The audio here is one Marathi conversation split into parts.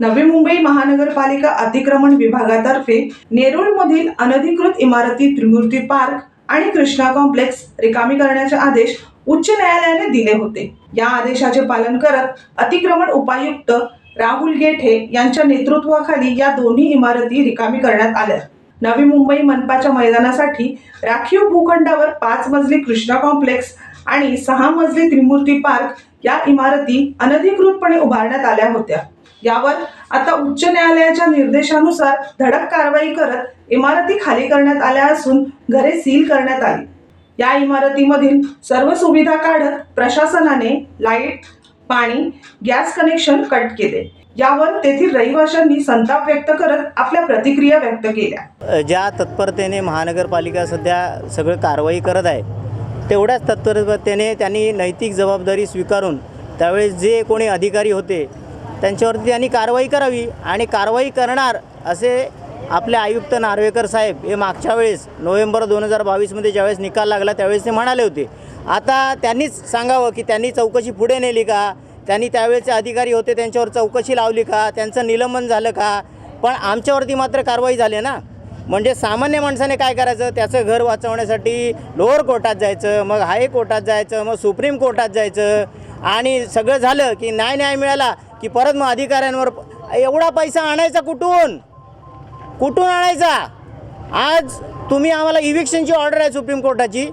नवी मुंबई महानगरपालिका अतिक्रमण विभागातर्फे नेरुळमधील अनधिकृत इमारती त्रिमूर्ती पार्क आणि कृष्णा कॉम्प्लेक्स रिकामी करण्याचे आदेश उच्च न्यायालयाने दिले होते. या आदेशाचे पालन करत अतिक्रमण उपायुक्त राहुल गेठे यांच्या नेतृत्वाखाली या दोन्ही इमारती रिकामी करण्यात आल्या. नवी मुंबई मनपाच्या मैदानासाठी राखीव भूखंडावर पाच मजली कृष्णा कॉम्प्लेक्स आणि सहा मजली त्रिमूर्ती पार्क या इमारती अनधिकृतपणे उभारण्यात आल्या होत्या. यावर आता उच्च न्यायालयाच्या निर्देशानुसार धडक कारवाई करत इमारती खाली करण्यात आल्या असून घरे सील करण्यात आली. या इमारतीमधील सर्व सुविधा काढत प्रशासनाने लाइट पाणी गॅस कनेक्शन कट केले. यावर तेथील रहिवाशांनी संताप व्यक्त करत आपल्या प्रतिक्रिया व्यक्त केल्या. ज्या तत्परतेने महानगरपालिका सध्या सगळं कारवाई करत आहे तेवढ्याच तत्परतेने त्यांनी नैतिक जबाबदारी स्वीकारून त्यावेळेस जे कोणी अधिकारी होते त्यांच्यावरती त्यांनी कारवाई करावी आणि कारवाई करणार असे आपले आयुक्त नार्वेकर साहेब हे मागच्या वेळेस नोव्हेंबर दोन हजार बावीसमध्ये ज्यावेळेस निकाल लागला त्यावेळेस ते म्हणाले होते. आता त्यांनीच सांगावं की त्यांनी चौकशी पुढे नेली का? त्यांनी त्यावेळेचे अधिकारी होते त्यांच्यावर चौकशी लावली का? त्यांचं निलंबन झालं का? पण आमच्यावरती मात्र कारवाई झाली ना. म्हणजे सामान्य माणसाने काय करायचं? त्याचं घर वाचवण्यासाठी लोअर कोर्टात जायचं मग हाय कोर्टात जायचं मग सुप्रीम कोर्टात जायचं. आणि सगळं झालं की न्याय न्याय मिळाला की परत मग अधिकाऱ्यांवर एवढा पैसा आणायचा कुठून? कुठून आणायचा? आज तुम्ही आम्हाला इव्हिक्शनची ऑर्डर आहे सुप्रीम कोर्टाची.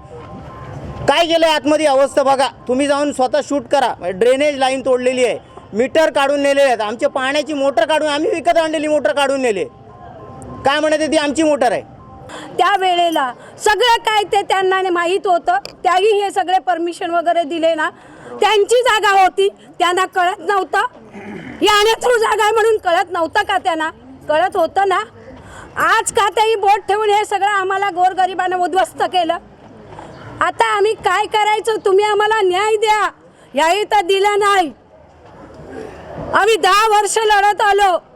काय केलं आहे आतमध्ये अवस्था बघा. तुम्ही जाऊन स्वतः शूट करा. ड्रेनेज लाईन तोडलेली आहे. मीटर काढून नेले आहेत. आमच्या पाण्याची मोटर काढून आम्ही विकत आणलेली मोटर काढून नेले. काय म्हणते ती? आमची मोटर आहे. त्या वेळेला सगळं काय ते त्यांना माहीत होतं. त्याही हे सगळे परमिशन वगैरे दिले ना. त्यांची जागा होती. त्यांना कळत नव्हतं. याने थ्रू जागा आहे म्हणून कळत नव्हतं का त्यांना? कळत होतं ना. आज का तेही बोट ठेवून हे सगळं आम्हाला गोरगरिबांना उद्ध्वस्त केलं. आता आम्ही काय करायचं? तुम्ही आम्हाला न्याय द्या. याही तर दिलं नाही. आम्ही दहा वर्ष लढत आलो.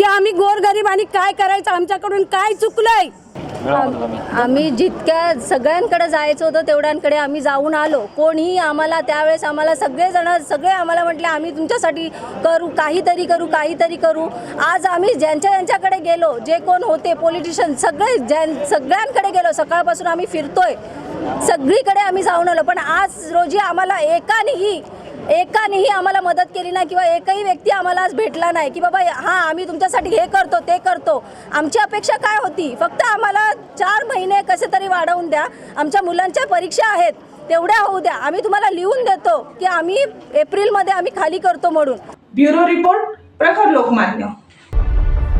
की आम्ही गोरगरिबांनी काय करायचं? आमच्याकडून काय चुकलंय? आम्ही जितक्या सगळ्यांकडे जायचं होतं तेवढ्यांकडे आम्ही जाऊन आलो. कोणीही आम्हाला त्यावेळेस आम्हाला सगळेजण सगळे आम्हाला म्हटले आम्ही तुमच्यासाठी करू काहीतरी करू काहीतरी करू. आज आम्ही ज्यांच्या ज्यांच्याकडे गेलो जे कोण होते पॉलिटिशियन सगळे ज्यां सगळ्यांकडे गेलो. सकाळपासून आम्ही फिरतोय. सगळीकडे आम्ही जाऊन आलो. पण आज रोजी आम्हाला एकानेही एकानेही आम्हाला मदत केली नाही किंवा एकही व्यक्ती आम्हाला आज भेटला नाही की बाबा हां आम्ही तुमच्यासाठी हे करतो ते करतो. आमची अपेक्षा काय होती? फक्त आम्हाला चार महिने कसे तरी वाढवून द्या. आमच्या मुलांच्या परीक्षा आहेत तेवढ्या होऊ द्या. आम्ही तुम्हाला लिहून देतो की आम्ही एप्रिलमध्ये आम्ही खाली करतो म्हणून. ब्युरो रिपोर्ट प्रखर लोकमान्य.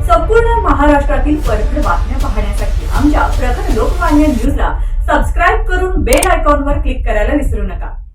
संपूर्ण महाराष्ट्रातील परखड बातम्या पाहण्यासाठी आमच्या प्रखर लोकमान्य न्यूजला सबस्क्राईब करून बेल आयकॉनवर क्लिक करायला विसरू नका.